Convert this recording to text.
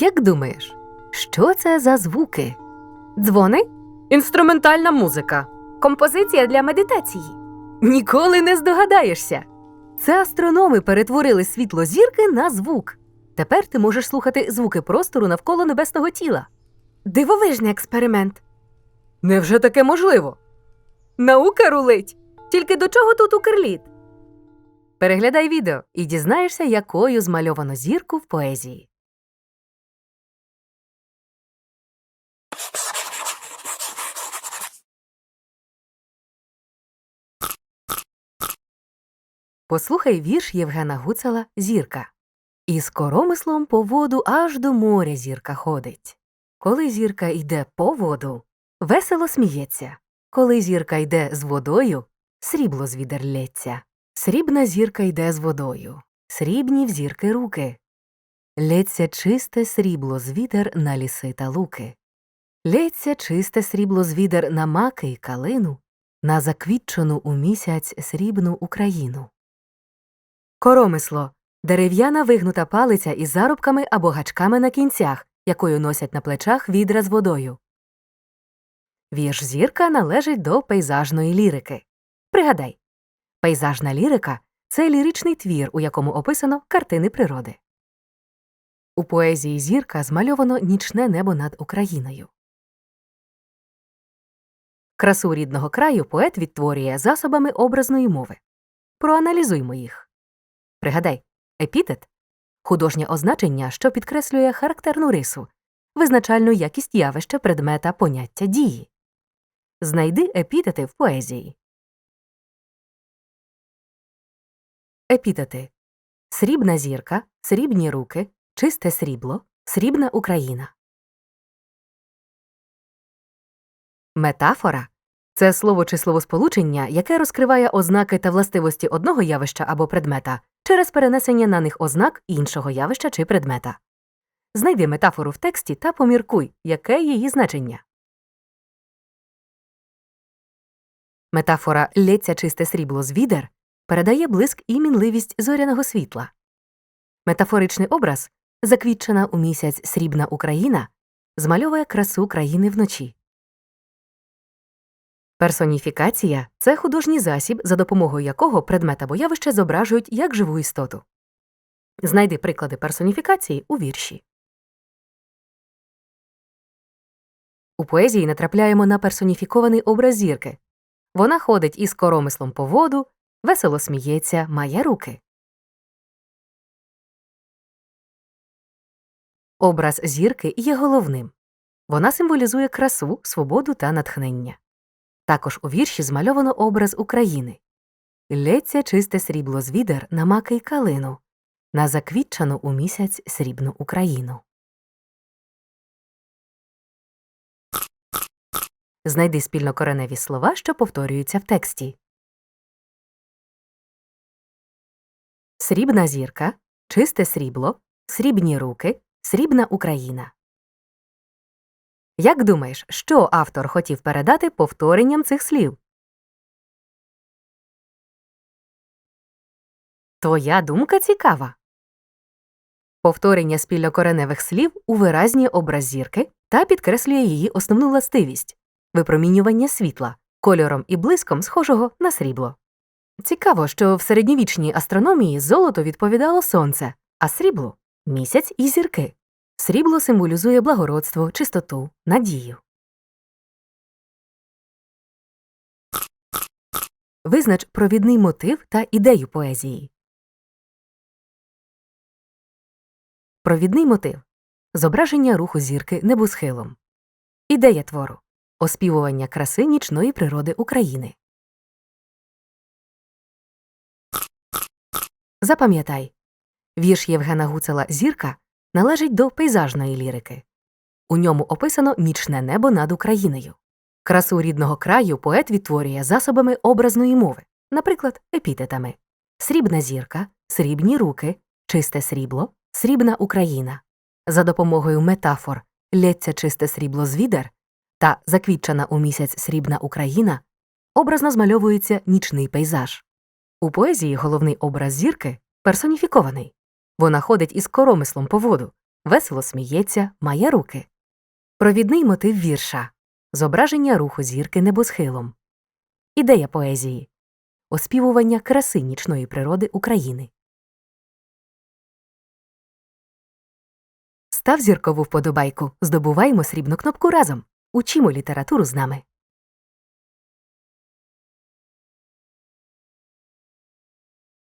Як думаєш, що це за звуки? Дзвони? Інструментальна музика. Композиція для медитації. Ніколи не здогадаєшся. Це астрономи перетворили світло зірки на звук. Тепер ти можеш слухати звуки простору навколо небесного тіла. Дивовижний експеримент. Невже таке можливо? Наука рулить. Тільки до чого тут укрліт? Переглядай відео і дізнаєшся, якою змальовано зірку в поезії. Послухай вірш Євгена Гуцела Зірка. Із коромислом по воду аж до моря зірка ходить. Коли зірка йде по воду, весело сміється. Коли зірка йде з водою, срібло з відер. Срібна зірка йде з водою, срібні в зірки руки. Лється чисте срібло з відер на ліси та луки. Лється чисте срібло з відер на маки й калину, на заквітчену у місяць срібну Україну. Коромисло дерев'яна вигнута палиця із зарубками або гачками на кінцях, якою носять на плечах відра з водою. Вірш зірка належить до пейзажної лірики. Пригадай, пейзажна лірика це ліричний твір, у якому описано картини природи. У поезії зірка змальовано нічне небо над Україною. Красу рідного краю поет відтворює засобами образної мови. Проаналізуймо їх. Пригадай, епітет художнє означення, що підкреслює характерну рису, визначальну якість явища, предмета, поняття дії. Знайди епітети в поезії. Епітети Срібна зірка, срібні руки, чисте срібло, срібна Україна. Метафора це слово чи словосполучення, яке розкриває ознаки та властивості одного явища або предмета через перенесення на них ознак іншого явища чи предмета. Знайди метафору в тексті та поміркуй, яке її значення. Метафора лється чисте срібло з відер передає блиск і мінливість зоряного світла. Метафоричний образ заквітчена у місяць срібна Україна змальовує красу країни вночі. Персоніфікація це художній засіб, за допомогою якого предмет або явище зображують як живу істоту. Знайди приклади персоніфікації у вірші. У поезії натрапляємо на персоніфікований образ зірки. Вона ходить із коромислом по воду, весело сміється, має руки. Образ зірки є головним. Вона символізує красу, свободу та натхнення. Також у вірші змальовано образ України. Лється чисте срібло з відер на маки й калину, на заквітчану у місяць срібну Україну. Знайди спільнокореневі слова, що повторюються в тексті. Срібна зірка, чисте срібло, срібні руки, срібна Україна. Як думаєш, що автор хотів передати повторенням цих слів? Твоя думка цікава. Повторення спільнокореневих слів увиразнює образ зірки та підкреслює її основну властивість випромінювання світла кольором і блиском схожого на срібло. Цікаво, що в середньовічній астрономії золото відповідало сонце, а срібло місяць і зірки. Срібло символізує благородство, чистоту, надію. Визнач провідний мотив та ідею поезії. Провідний мотив зображення руху зірки небосхилом. Ідея твору оспівування краси нічної природи України. Запам'ятай вірш Євгена Гуцела Зірка належить до пейзажної лірики. У ньому описано нічне небо над Україною. Красу рідного краю поет відтворює засобами образної мови, наприклад, епітетами срібна зірка, срібні руки, чисте срібло, срібна Україна. За допомогою метафор лється чисте срібло з відер та заквітчена у місяць срібна Україна образно змальовується нічний пейзаж. У поезії головний образ зірки персоніфікований. Вона ходить із коромислом по воду, весело сміється, має руки. Провідний мотив вірша зображення руху зірки небосхилом. Ідея поезії оспівування краси нічної природи України. Став зіркову вподобайку, здобуваємо срібну кнопку разом. Учімо літературу з нами.